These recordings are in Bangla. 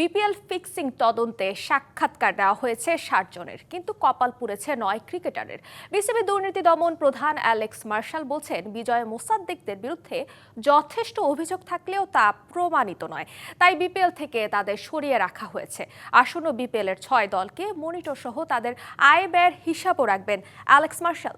বিপিএল ফিক্সিং তদন্তে সাক্ষাৎকার দেওয়া হয়েছে ষাট জনের, কিন্তু কপাল পুড়েছে নয় ক্রিকেটারের। বিসিবি দুর্নীতি দমন প্রধান অ্যালেক্স মার্শাল বলছেন, বিজয় মোসাদ্দেকদের বিরুদ্ধে যথেষ্ট অভিযোগ থাকলেও তা প্রমাণিত নয়। তাই বিপিএল থেকে তাদের সরিয়ে রাখা হয়েছে। আসন্ন বিপিএল এর ছয় দলকে মনিটর সহ তাদের আয় ব্যয়ের হিসাবও রাখবেন অ্যালেক্স মার্শাল।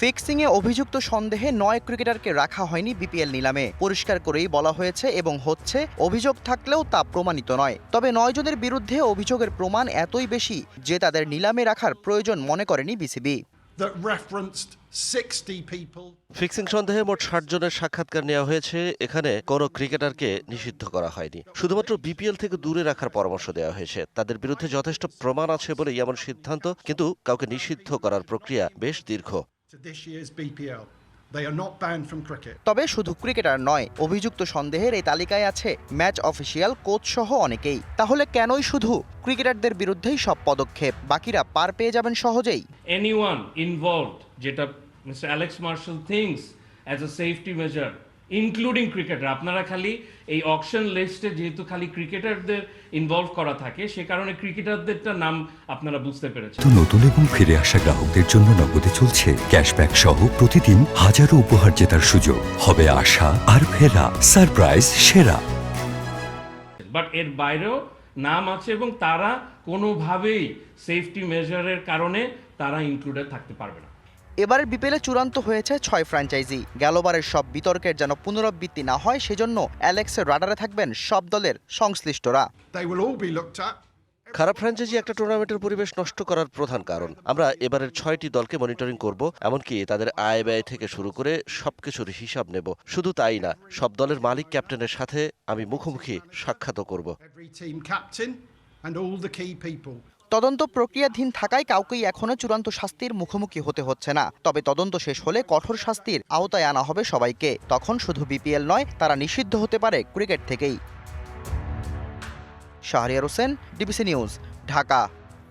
ফিক্সিংয়ে অভিযুক্ত সন্দেহে নয় ক্রিকেটারকে রাখা হয়নি বিপিএল নিলামে। পরিষ্কার করেই বলা হয়েছে এবং হচ্ছে অভিযোগ থাকলেও তা প্রমাণিত নয়। তবে নয় জনের বিরুদ্ধে অভিযোগের প্রমাণ এতই বেশি যে তাদের নিলামে রাখার প্রয়োজন মনে করেনি BCB. That referenced 60 people. Fixing সন্দেহে মোট ষাট জনের সাক্ষাৎকার নেওয়া হয়েছে। এখানে কোনো ক্রিকেটারকে নিষিদ্ধ করা হয়নি। শুধুমাত্র বিপিএল থেকে দূরে রাখার পরামর্শ দেওয়া হয়েছে। তাদের বিরুদ্ধে যথেষ্ট প্রমাণ আছে বলেই এমন সিদ্ধান্ত কিন্তু কাউকে নিষিদ্ধ করার প্রক্রিয়া বেশ দীর্ঘ। To this year's BPL. They are not banned from cricket. তবে শুধু ক্রিকেটার নয় অভিযুক্ত সন্দেহের এই তালিকায় আছে ম্যাচ অফিসিয়াল কোচ সহ অনেকেই তাহলে কেনই শুধু ক্রিকেটারদের বিরুদ্ধেই সব পদক্ষেপ বাকিরা পার পেয়ে যাবেন সহজেই এনিওয়ান ইনভলভ যেটা mister Alex Marshall things as a safety measure including cricketer আপনারা খালি এই অকশন লিস্টে যেহেতু খালি ক্রিকেটারদের ইনভলভ করা থাকে সে কারণে ক্রিকেটারদেরটা নাম আপনারা বুঝতে পেরেছেন। নতুন এবং ফিরে আসা গ্রাহকদের জন্য নগদে চলছে ক্যাশব্যাক সহ প্রতিদিন হাজারো উপহার জেতার সুযোগ। হবে আশা আর ফেরা সারপ্রাইজ সেরা। বাট এর বাইরেও নাম আছে এবং তারা কোনোভাবেই সেফটি মেজারের কারণে তারা ইনক্লুডেড থাকতে পারবে না। এবারের বিপিএলে চূড়ান্ত হয়েছে ছয় ফ্র্যাঞ্চাইজি। গেলবারের সব বিতর্কের যেন পুনরাবৃত্তি না হয় সেজন্য অ্যালেক্সের রাডারে থাকবেন সব দলের সংশ্লিষ্টরা. খারাপ ফ্র্যাঞ্চাইজি একটা টুর্নামেন্টের পরিবেশ নষ্ট করার প্রধান কারণ। আমরা এবারের ছয়টি দলকে মনিটরিং করব এমনকি তাদের আয় ব্যয় থেকে শুরু করে সবকিছুর হিসাব নেব। শুধু তাই না সব দলের মালিক ক্যাপ্টেনের সাথে আমি মুখোমুখি সাক্ষাৎও করব। তদন্ত প্রক্রিয়াধীন থাকায় কাউকেই এখনও চূড়ান্ত শাস্তির মুখোমুখি হতে হচ্ছে না। তবে তদন্ত শেষ হলে কঠোর শাস্তির আওতায় আনা হবে সবাইকে। তখন শুধু বিপিএল নয়, তারা নিষিদ্ধ হতে পারে ক্রিকেট থেকেই। Shahriar Hossain, DBC news, Dhaka.